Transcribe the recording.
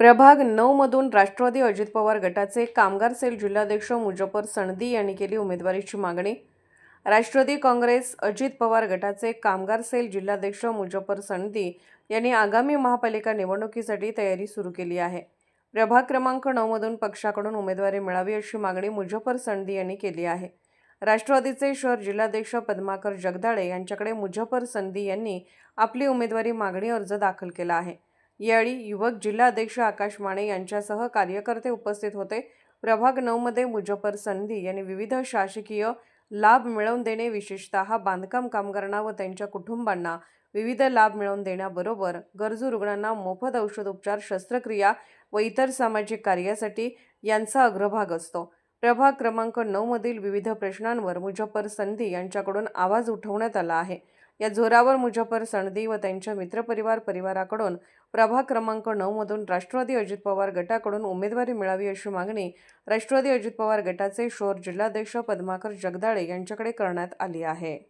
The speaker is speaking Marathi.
प्रभाग नऊमधून राष्ट्रवादी अजित पवार गटाचे कामगार सेल जिल्हाध्यक्ष मुजफ्फर सणदी यांनी केली उमेदवारीची मागणी. राष्ट्रवादी काँग्रेस अजित पवार गटाचे कामगार सेल जिल्हाध्यक्ष मुजफ्फर सणदी यांनी आगामी महापालिका निवडणुकीसाठी तयारी सुरू केली आहे. प्रभाग क्रमांक नऊमधून पक्षाकडून उमेदवारी मिळावी अशी मागणी मुजफ्फर सणदी यांनी केली आहे. राष्ट्रवादीचे शहर जिल्हाध्यक्ष पद्माकर जगदाळे यांच्याकडे मुजफ्फर संधी यांनी आपली उमेदवारी मागणी अर्ज दाखल केला आहे. यावेळी युवक जिल्हाध्यक्ष आकाश माने यांच्यासह कार्यकर्ते उपस्थित होते. प्रभाग नऊमध्ये मुजफ्फर संधी यांनी विविध शासकीय लाभ मिळवून देणे विशेषतः बांधकाम कामगारांना व त्यांच्या कुटुंबांना विविध लाभ मिळवून देण्याबरोबर गरजू रुग्णांना मोफत औषधोपचार शस्त्रक्रिया व इतर सामाजिक कार्यासाठी यांचा अग्रभाग असतो. प्रभाग क्रमांक नऊमधील विविध प्रश्नांवर मुजफ्फर संधी यांच्याकडून आवाज उठवण्यात आला आहे. या जोरावर मुजफ्फर सणदी व त्यांच्या मित्रपरिवार परिवाराकडून प्रभाग क्रमांक नऊमधून राष्ट्रवादी अजित पवार गटाकडून उमेदवारी मिळावी अशी मागणी राष्ट्रवादी अजित पवार गटाचे शोर जिल्हाध्यक्ष पद्माकर जगदाळे यांच्याकडे करण्यात आली आहे.